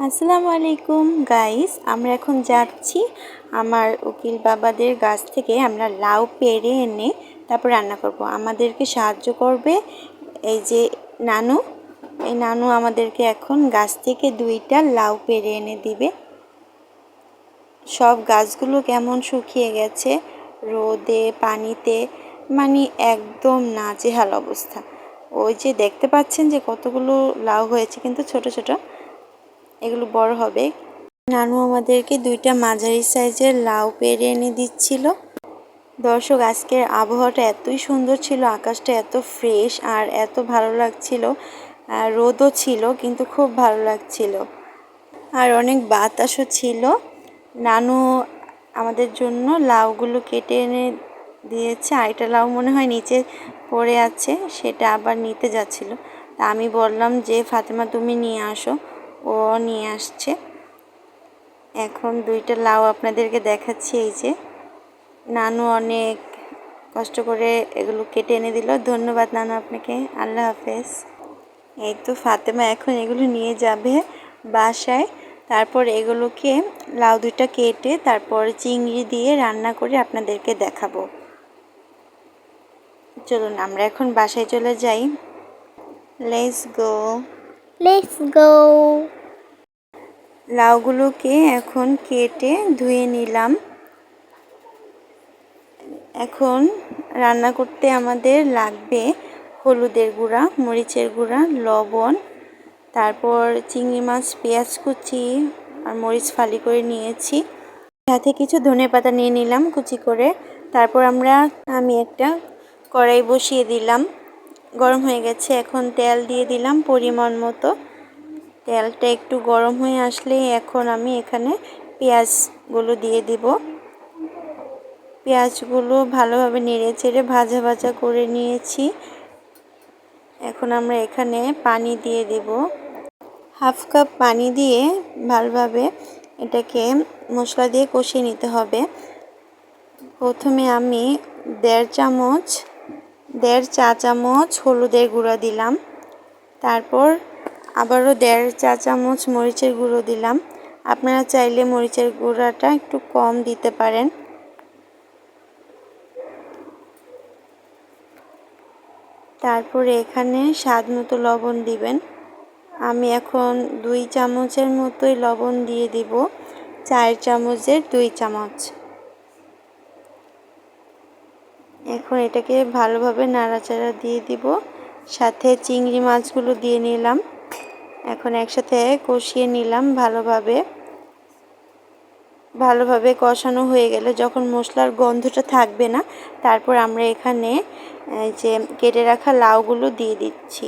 আসসালামু আলাইকুম গাইস আমরা এখন যাচ্ছি আমার উকিল বাবাদের গাছ থেকে। আমরা লাউ পেরে এনে তারপর রান্না করব। আমাদেরকে সাহায্য করবে এই যে নানু। এই নানু আমাদেরকে এখন গাছ থেকে দুইটা লাউ পেরে এনে দিবে। সব গাছগুলো কেমন শুকিয়ে গেছে রোদে, পানিতে মানে একদম নাজেহাল অবস্থা। ওই যে দেখতে পাচ্ছেন যে কতগুলো লাউ হয়েছে, কিন্তু ছোট ছোট। এগুলো বড় হবে। নানু আমাদেরকে দুইটা মাঝারি সাইজের লাউ পেরে এনে দিচ্ছিল। দর্শক, আজকের আবহাওয়াটা এতই সুন্দর ছিল, আকাশটা এত ফ্রেশ আর এত ভালো লাগছিল। রোদও ছিল, কিন্তু খুব ভালো লাগছিল। আর অনেক বাতাসও ছিল। নানু আমাদের জন্য লাউগুলো কেটে এনে দিয়েছে। আরেকটা লাউ মনে হয় নিচে পড়ে আছে, সেটা আবার নিতে যাচ্ছিল। তা আমি বললাম যে, ফাতেমা, তুমি নিয়ে আসো। ও নিয়ে আসছে। এখন দুইটা লাউ আপনাদেরকে দেখাচ্ছি, এই যে। নানু অনেক কষ্ট করে এগুলো কেটে এনে দিল। ধন্যবাদ নানু আপনাকে। আল্লাহ হাফেজ। এই তো ফাতেমা এখন এগুলো নিয়ে যাবে বাসায়। তারপর এগুলোকে লাউ দুইটা কেটে তারপর চিংড়ি দিয়ে রান্না করে আপনাদেরকে দেখাবো। চলুন, আমরা এখন বাসায় চলে যাই। লেটস গো লেটস গো লাউগুলোকে এখন কেটে ধুয়ে নিলাম। এখন রান্না করতে আমাদের লাগবে হলুদের গুঁড়া, মরিচের গুঁড়া, লবণ, তারপর চিংড়ি মাছ, পেঁয়াজ কুচি আর মরিচ ফালি করে নিয়েছি। সাথে কিছু ধনে পাতা নিয়ে নিলাম কুচি করে। তারপর আমরা আমি একটা কড়াই বসিয়ে দিলাম। গরম হয়ে গেছে, এখন তেল দিয়ে দিলাম পরিমাণ মতো। তেলটা একটু গরম হয়ে আসলে এখন আমি এখানে পেঁয়াজগুলো দিয়ে দিব। পেঁয়াজগুলো ভালোভাবে নেড়ে চেড়ে ভাজা ভাজা করে নিয়েছি। এখন আমরা এখানে পানি দিয়ে দেব। হাফ কাপ পানি দিয়ে ভালোভাবে এটাকে মশলা দিয়ে কষিয়ে নিতে হবে। প্রথমে আমি দেড় চামচ দেড় চা চামচ হলুদের গুঁড়ো দিলাম। তারপর আবারও দেড় চা চামচ মরিচের গুঁড়ো দিলাম। আপনারা চাইলে মরিচের গুঁড়াটা একটু কম দিতে পারেন। তারপরে এখানে স্বাদ মতো লবণ দিবেন। আমি এখন দুই চামচের মতোই লবণ দিয়ে দিব। চার চামচের দুই চামচ। এখন এটাকে ভালোভাবে নাড়াচাড়া দিয়ে দিব। সাথে চিংড়ি মাছগুলো দিয়ে নিলাম। এখন একসাথে কষিয়ে নিলাম ভালোভাবে। ভালোভাবে কষানো হয়ে গেলে যখন মশলার গন্ধটা থাকবে না, তারপর আমরা এখানে যে কেটে রাখা লাউগুলো দিয়ে দিচ্ছি।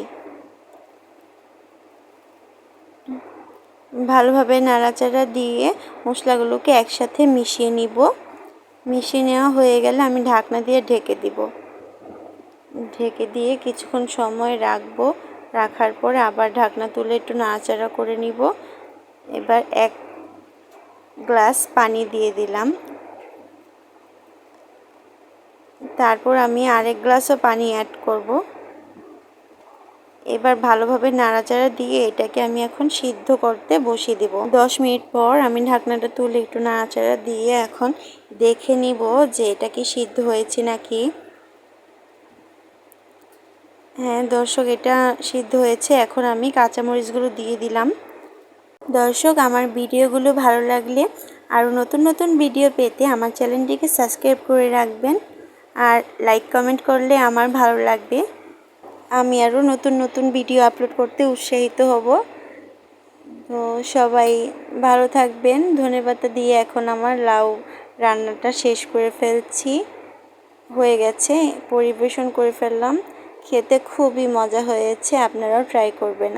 ভালোভাবে নাড়াচাড়া দিয়ে মশলাগুলোকে একসাথে মিশিয়ে নিব। মিশিয়ে নেওয়া হয়ে গেলে আমি ঢাকনা দিয়ে ঢেকে দিব। ঢেকে দিয়ে কিছুক্ষণ সময় রাখব। রাখার পরে আবার ঢাকনা তুলে একটু নাড়াচাড়া করে নিব। এবার এক গ্লাস পানি দিয়ে দিলাম। তারপর আমি আরেক গ্লাসও পানি অ্যাড করব। এবার ভালোভাবে নাড়াচাড়া দিয়ে এটাকে আমি এখন সিদ্ধ করতে বসিয়ে দেব। দশ মিনিট পর আমি ঢাকনাটা তুলে একটু নাড়াচাড়া দিয়ে এখন দেখে নিব যে এটা কি সিদ্ধ হয়েছে নাকি। হ্যাঁ দর্শক, এটা সিদ্ধ হয়েছে। এখন আমি কাঁচামরিচগুলো দিয়ে দিলাম। দর্শক, আমার ভিডিওগুলো ভালো লাগলে আরও নতুন নতুন ভিডিও পেতে আমার চ্যানেলটিকে সাবস্ক্রাইব করে রাখবেন আর লাইক, কমেন্ট করলে আমার ভালো লাগবে। আমি আরও নতুন নতুন ভিডিও আপলোড করতে উৎসাহিত হব। তো সবাই ভালো থাকবেন। ধনেপাতা দিয়ে এখন আমার লাউ রান্নাটা শেষ করে ফেলছি। হয়ে গেছে, পরিবেশন করে ফেললাম। খেতে খুবই মজা হয়েছে, আপনারাও ট্রাই করবেন।